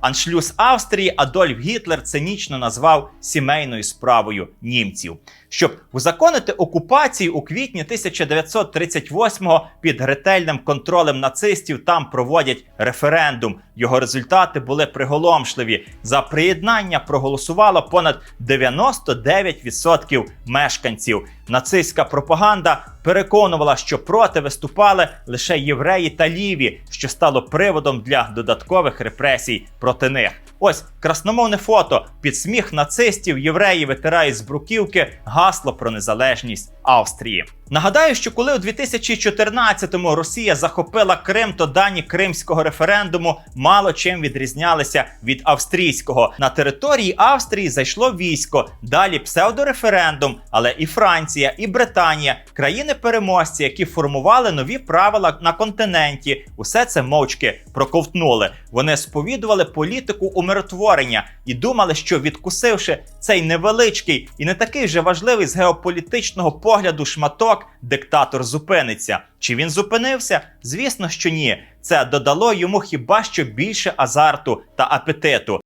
Аншлюз Австрії Адольф Гітлер цинічно назвав сімейною справою німців. Щоб узаконити окупацію у квітні 1938-го під ретельним контролем нацистів там проводять референдум. Його результати були приголомшливі. За приєднання проголосувало понад 99% мешканців. Нацистська пропаганда переконувала, що проти виступали лише євреї та ліві, що стало приводом для додаткових репресій проти них. Ось красномовне фото під сміх нацистів євреї витирають з бруківки гасло про незалежність Австрії. Нагадаю, що коли у 2014-му Росія захопила Крим, то дані кримського референдуму мало чим відрізнялися від австрійського. На території Австрії зайшло військо, далі псевдореферендум, але і Франція, і Британія, країни-переможці, які формували нові правила на континенті, усе це мовчки проковтнули. Вони сповідували політику умиротворення і думали, що відкусивши цей невеличкий і не такий вже важливий з геополітичного погляду шматок, диктатор зупиниться. Чи він зупинився? Звісно, що ні. Це додало йому хіба що більше азарту та апетиту.